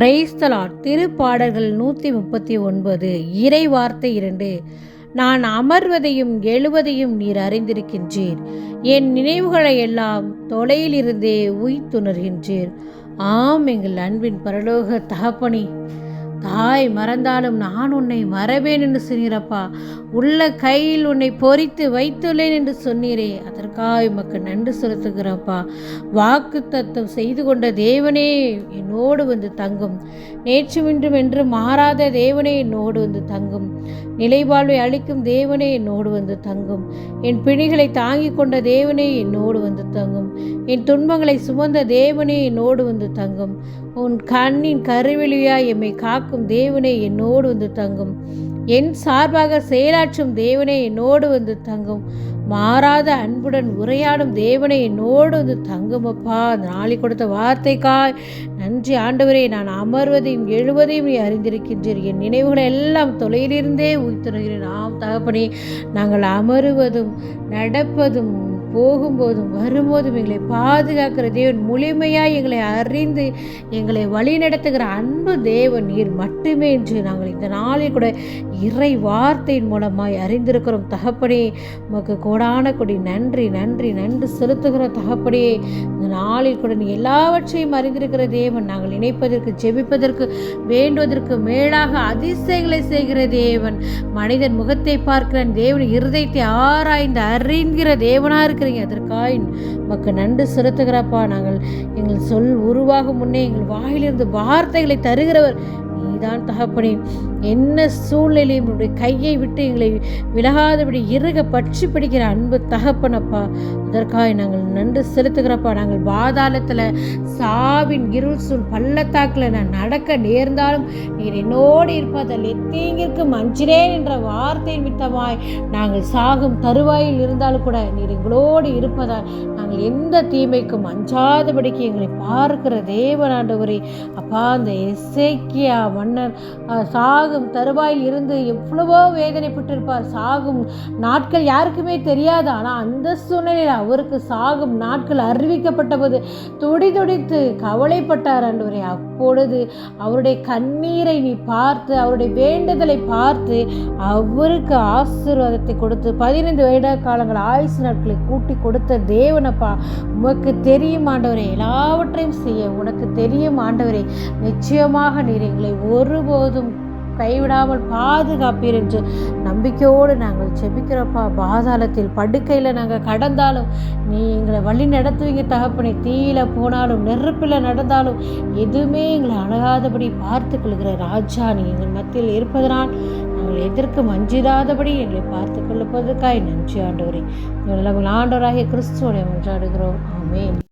Praise the Lord திருப்பாடல்கள் நூற்றி முப்பத்தி ஒன்பது இறை வார்த்தை இரண்டு. நான் அமர்வதையும் எழுவதையும் நீர் அறிந்திருக்கின்றீர். என் நினைவுகளை எல்லாம் தொலையிலிருந்தே உய்த்துணர்கின்றீர். ஆம் எங்கள் அன்பின் பரலோக தகப்பனி. தாய் மறந்தாலும் நான் உன்னை மறவேன் என்று சொன்னீரப்பா. உள்ள கையில் உன்னை பொறித்து வைத்துள்ளேன் என்று சொன்னீரே. அதற்காக உமக்கு நன்றி செலுத்துகிறப்பா. வாக்கு தத்துவம் செய்து கொண்ட தேவனே என்னோடு வந்து தங்கும். நேற்றுமின்றும் என்று மாறாத தேவனே என்னோடு வந்து தங்கும். நிலைவாழ்வை அளிக்கும் தேவனே என்னோடு வந்து தங்கும். என் பிணிகளை தாங்கிக் கொண்ட தேவனே என்னோடு வந்து தங்கும். என் துன்பங்களை சுமந்த தேவனே என்னோடு வந்து தங்கும். உன் கண்ணின் கருவெளியாய் எம்மை காக்கும் தேவனே என்னோடு வந்து தங்கும். என் சார்பாக செயலாற்றும் தேவனே என்னோடு வந்து தங்கும். மாறாத அன்புடன் உரையாடும் தேவனை என்னோடு வந்து தங்குமப்பா அந்த நாளை கொடுத்த வார்த்தைக்காய். நன்றி ஆண்டவரே நான் அமர்வதையும் எழுவதையும் நீ அறிந்திருக்கின்றீர். என் நினைவுகளை எல்லாம் தொலையிலிருந்தே உயிர்த்துறகிறேன் ஆம் தகப்பனே நாங்கள் அமருவதும் நடப்பதும் போகும்போதும் வரும்போதும் எங்களை பாதுகாக்கிற தேவன் முழுமையாக எங்களை அறிந்து எங்களை வழிநடத்துகிற அன்பு தேவன் நீர் மட்டுமே என்று நாங்கள் இந்த நாளில் கூட இறை வார்த்தையின் மூலமாய் அறிந்திருக்கிறோம். தகப்பனே உமக்கு கோடான கொடி நன்றி நன்றி நன்றி செலுத்துகிற தகப்பனே இந்த நாளில் கூட நீ எல்லாவற்றையும் அறிந்திருக்கிற தேவன் நாங்கள் இணைப்பதற்கு ஜெபிப்பதற்கு வேண்டுவதற்கு மேலாக அதிசயங்களை செய்கிற தேவன். மனிதன் முகத்தை பார்க்கிற தேவன் இருதயத்தை ஆராய்ந்து அறிகிற இருக்கிற இருக்கிறீங்க அதற்காய் மக்கு நன்றி செலுத்துகிறப்பா நாங்கள் எங்கள் சொல் உருவாகும் முன்னே எங்கள் வாயிலிருந்து வார்த்தைகளை தருகிறவர் நீதான் தகப்பனே. என்ன சூழ்நிலையும் என்னுடைய கையை விட்டு எங்களை விலகாதபடி இறுக பற்றி பிடிக்கிற அன்பு தகப்பனப்பா. அதற்காக நாங்கள் நன்றி செலுத்துகிறப்பா. நாங்கள் பாதாளத்தில் சாவின் இருள் சூழ் பள்ளத்தாக்கில் நான் நடக்க நேர்ந்தாலும் நீர் என்னோடு இருப்பதில் எத்தீங்கிற்கு மஞ்சிரேன் என்ற வார்த்தை மித்தமாய் நாங்கள் சாகும் தருவாயில் இருந்தாலும் கூட நீர் எங்களோடு இருப்பதால் நாங்கள் எந்த தீமைக்கும் அஞ்சாதபடிக்கு எங்களை பார்க்கிற தேவனாண்டவரே அப்பா அந்த இசைக்கியா மன்னர் சாகும் தருவாயில் இருந்து எவ்வளவோ வேதனைப்பட்டிருப்பார். சாகும் நாட்கள் யாருக்குமே தெரியாது. ஆனால் அந்த சூழ்நிலையில் அவருக்கு சாகும் நாட்கள் அறிவிக்கப்பட்ட போது துடி துடித்து கவலைப்பட்டார் அன்றுவரே. அப்பொழுது அவருடைய கண்ணீரை நீ பார்த்து அவருடைய வேண்டுதலை பார்த்து அவருக்கு ஆசீர்வாதத்தை கொடுத்து பதினைந்து வருட காலங்கள் ஆயுசு நாட்களை கூட்டி கொடுத்த தேவனப்பா உமக்கு தெரியும் ஆண்டவரே எல்லாவற்றையும் செய்ய உனக்கு தெரியும் ஆண்டவரே. நிச்சயமாக நீர் எங்களை ஒருபோதும் கைவிடாமல் பாதுகாப்பீர் என்று நம்பிக்கையோடு நாங்கள் செபிக்கிறப்பா பாதாளத்தில் படுக்கையில் நாங்கள் கடந்தாலும் நீ எங்களை வழி நடத்துவீங்க தகப்பனை. தீயில போனாலும் நெருப்பில் நடந்தாலும் எதுவுமே எங்களை அணுகாதபடி பார்த்து கொள்கிற ராஜா நீ எங்கள் மத்தியில் இருப்பதனால் நாங்கள் எதற்கு மஞ்சிடாதபடி எங்களை பார்த்து கொள்ளுவதற்காய் நன்றி ஆண்டவரே. எங்கள் ஆண்டவராகிய கிறிஸ்துவோட மன்றாடுகிறோம் ஆமே